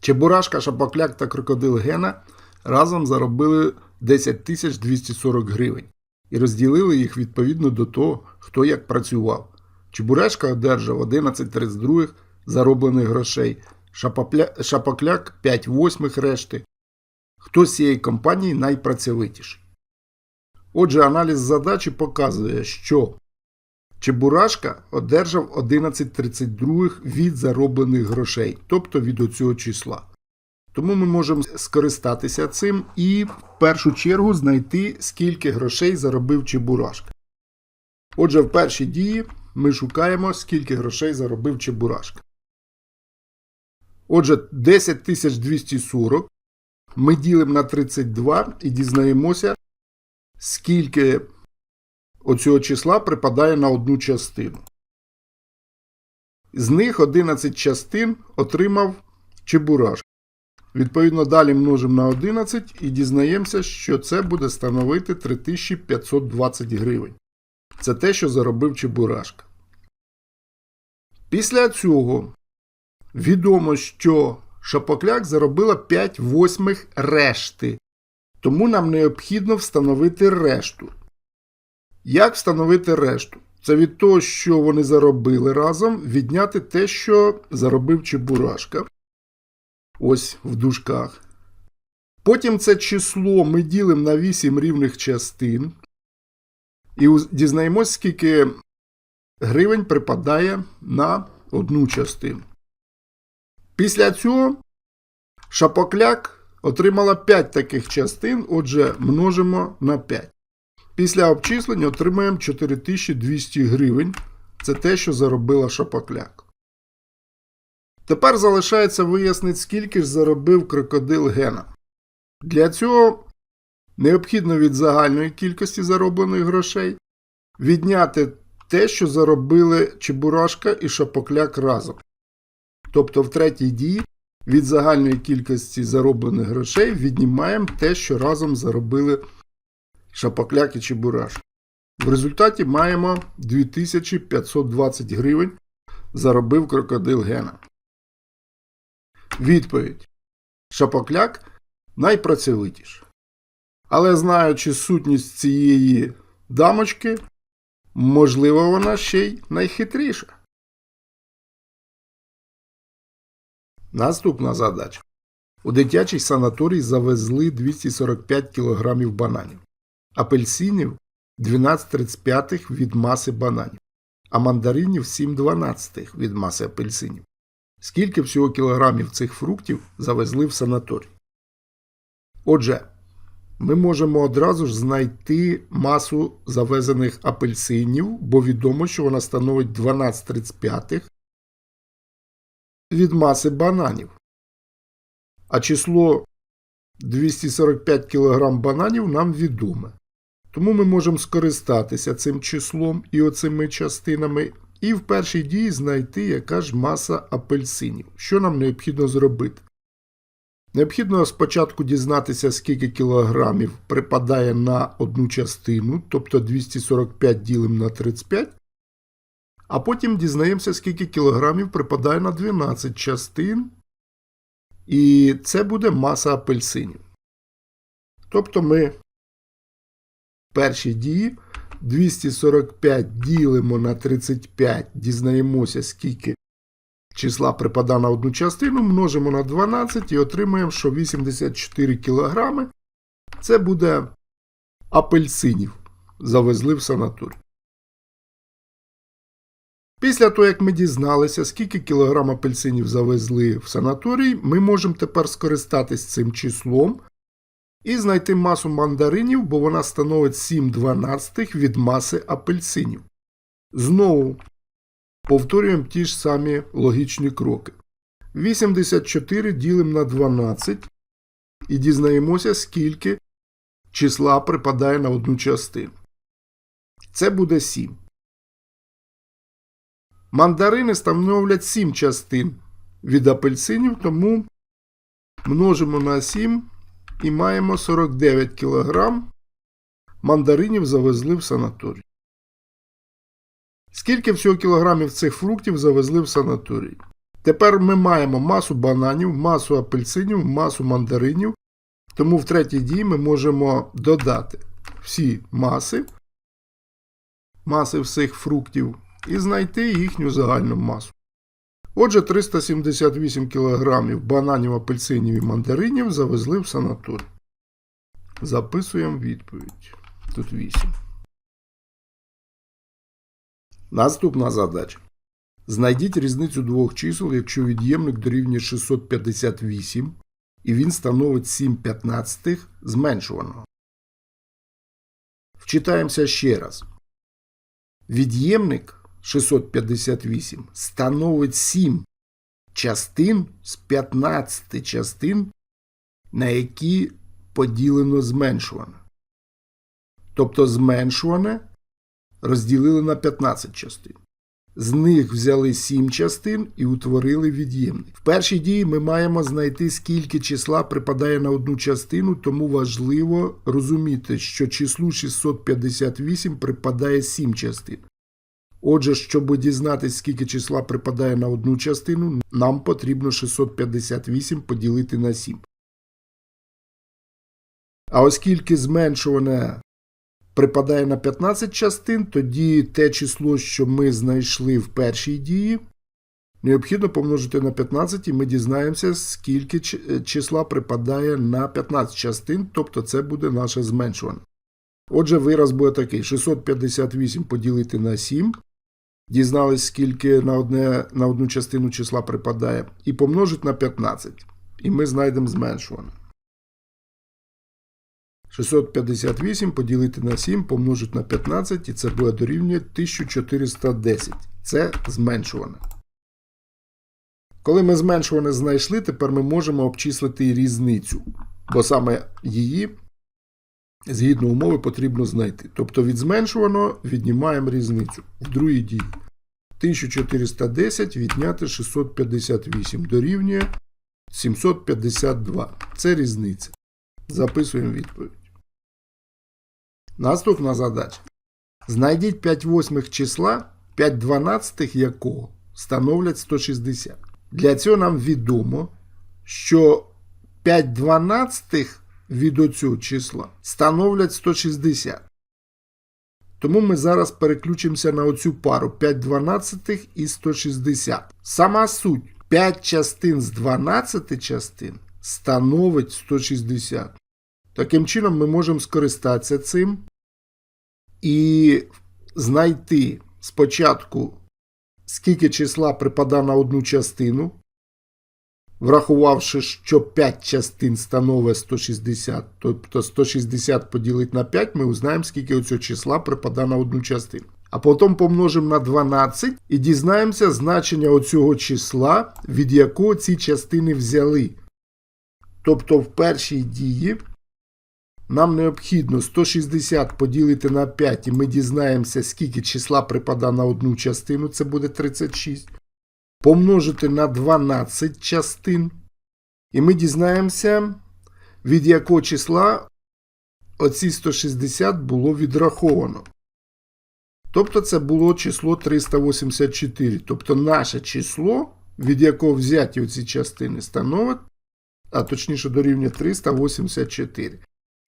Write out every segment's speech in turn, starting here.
Чебурашка, Шапокляк та крокодил Гена разом заробили 10 тисяч 240 гривень і розділили їх відповідно до того, хто як працював. Чебурашка одержав 11,32 зароблених грошей, Шапопля- Шапокляк 5 восьмих решти. Хто з цієї компанії найпрацьовитіший? Отже, аналіз задачі показує, що Чебурашка одержав 11,32 від зароблених грошей, тобто від оцього числа. Тому ми можемо скористатися цим і в першу чергу знайти, скільки грошей заробив Чебурашка. Отже, в першій дії ми шукаємо, скільки грошей заробив Чебурашка. Отже, 10240 ми ділимо на 32 і дізнаємося, скільки оцього числа припадає на одну частину. З них 11 частин отримав Чебурашка. Відповідно, далі множимо на 11 і дізнаємося, що це буде становити 3520 гривень. Це те, що заробив Чебурашка. Після цього відомо, що Шапокляк заробила 5 восьмих решти. Тому нам необхідно встановити решту. Як встановити решту? Це від того, що вони заробили разом, відняти те, що заробив Чебурашка. Ось в дужках. Потім це число ми ділимо на 8 рівних частин. І дізнаємось, скільки гривень припадає на одну частину. Після цього Шапокляк отримала 5 таких частин, отже, множимо на 5. Після обчислення отримаємо 4200 гривень. Це те, що заробила Шапокляк. Тепер залишається вияснити, скільки ж заробив крокодил Гена. Для цього необхідно від загальної кількості зароблених грошей відняти те, що заробили Чебурашка і Шапокляк разом. Тобто в третій дії від загальної кількості зароблених грошей віднімаємо те, що разом заробили Шапокляк і Чебурашка. В результаті маємо 2520 гривень заробив крокодил Гена. Відповідь. Шапокляк найпрацьовитіша. Але знаючи сутність цієї дамочки, можливо, вона ще й найхитріша. Наступна задача. У дитячий санаторій завезли 245 кг бананів, апельсинів 12,35 від маси бананів, а мандаринів 7,12 від маси апельсинів. Скільки всього кілограмів цих фруктів завезли в санаторій? Отже, ми можемо одразу ж знайти масу завезених апельсинів, бо відомо, що вона становить 12,35 від маси бананів. А число 245 кг бананів нам відоме. Тому ми можемо скористатися цим числом і оцими частинами, і в першій дії знайти, яка ж маса апельсинів. Що нам необхідно зробити? Необхідно спочатку дізнатися, скільки кілограмів припадає на одну частину, тобто 245 ділимо на 35, а потім дізнаємося, скільки кілограмів припадає на 12 частин, і це буде маса апельсинів. Тобто ми в першій дії 245 ділимо на 35, дізнаємося, скільки числа припадає на одну частину, множимо на 12 і отримаємо, що 84 кілограми. Це буде апельсинів. Завезли в санаторій. Після того, як ми дізналися, скільки кілограм апельсинів завезли в санаторій, ми можемо тепер скористатись цим числом і знайти масу мандаринів, бо вона становить 7,12 від маси апельсинів. Знову повторюємо ті ж самі логічні кроки. 84 ділимо на 12 і дізнаємося, скільки числа припадає на одну частину. Це буде 7. Мандарини становлять 7 частин від апельсинів, тому множимо на 7 і маємо 49 кг мандаринів завезли в санаторій. Скільки всього кілограмів цих фруктів завезли в санаторій? Тепер ми маємо масу бананів, масу апельсинів, масу мандаринів. Тому в третій дії ми можемо додати всі маси, маси всіх фруктів і знайти їхню загальну масу. Отже, 378 кг бананів, апельсинів і мандаринів завезли в санаторій. Записуємо відповідь. Тут 8. Наступна задача. Знайдіть різницю двох чисел, якщо від'ємник дорівнює 658 і він становить 7 п'ятнадцятих зменшуваного. Вчитаємося ще раз. Від'ємник 658 становить 7 частин з 15 частин, на які поділено зменшуване. Тобто зменшуване розділили на 15 частин. З них взяли 7 частин і утворили від'ємник. В першій дії ми маємо знайти, скільки числа припадає на одну частину, тому важливо розуміти, що числу 658 припадає 7 частин. Отже, щоб дізнатися, скільки числа припадає на одну частину, нам потрібно 658 поділити на 7. А оскільки зменшуване припадає на 15 частин, тоді те число, що ми знайшли в першій дії, необхідно помножити на 15 і ми дізнаємося, скільки числа припадає на 15 частин, тобто це буде наше зменшуване. Отже, вираз буде такий: 658 поділити на 7. Дізнались, скільки на одне, на одну частину числа припадає, і помножить на 15. І ми знайдемо зменшуване. 658 поділити на 7 помножить на 15, і це буде дорівнює 1410. Це зменшуване. Коли ми зменшуване знайшли, тепер ми можемо обчислити різницю, бо саме її, згідно умови, потрібно знайти. Тобто від зменшуваного віднімаємо різницю в другій дії. 1410 відняти 658 дорівнює 752. Це різниця. Записуємо відповідь. Наступна задача. Знайдіть 5 восьмих числа, 5 дванадцятих якого становлять 160. Для цього нам відомо, що 5 дванадцятих від оцього числа становлять 160. Тому ми зараз переключимося на оцю пару 5 дванадцятих і 160. Сама суть 5 частин з 12 частин становить 160. Таким чином, ми можемо скористатися цим і знайти спочатку, скільки числа припада на одну частину, врахувавши, що 5 частин становить 160, тобто 160 поділити на 5, ми узнаємо, скільки оцього числа припада на одну частину. А потім помножимо на 12 і дізнаємося значення оцього числа, від якого ці частини взяли. Тобто в першій дії нам необхідно 160 поділити на 5, і ми дізнаємося, скільки числа припада на одну частину, це буде 36. Помножити на 12 частин. І ми дізнаємося, від якого числа оці 160 було відраховано. Тобто це було число 384. Тобто наше число, від якого взяті оці частини, становить, а точніше дорівнює 384.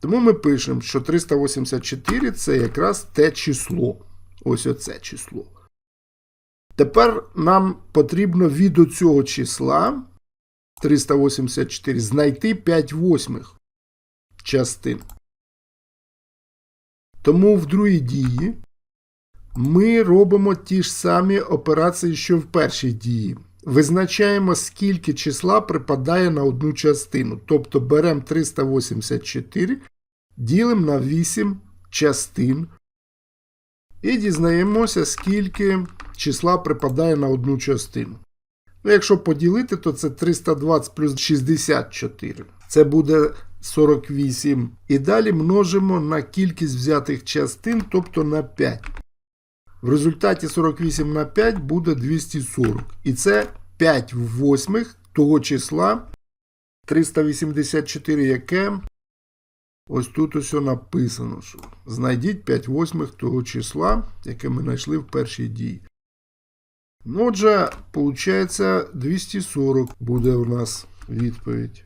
Тому ми пишемо, що 384 це якраз те число. Ось оце число. Tепер нам потрібно від цього числа 384 знайти 5 восьмих частин. Тому в другій дії ми робимо ті ж самі операції, що в першій дії. Визначаємо, скільки числа припадає на одну частину. Тобто беремо 384, ділимо на 8 частин. І дізнаємося, скільки числа припадає на одну частину. Ну, Якщо поділити, то це 320 плюс 64. Це буде 48. І далі множимо на кількість взятих частин, тобто на 5. В результаті 48 на 5 буде 240. І це 5 восьмих того числа 384, яке ось тут ось написано. що Знайдіть 5 восьмих того числа, яке ми знайшли в першій дії. Отже, виходить, 240 буде у нас відповідь.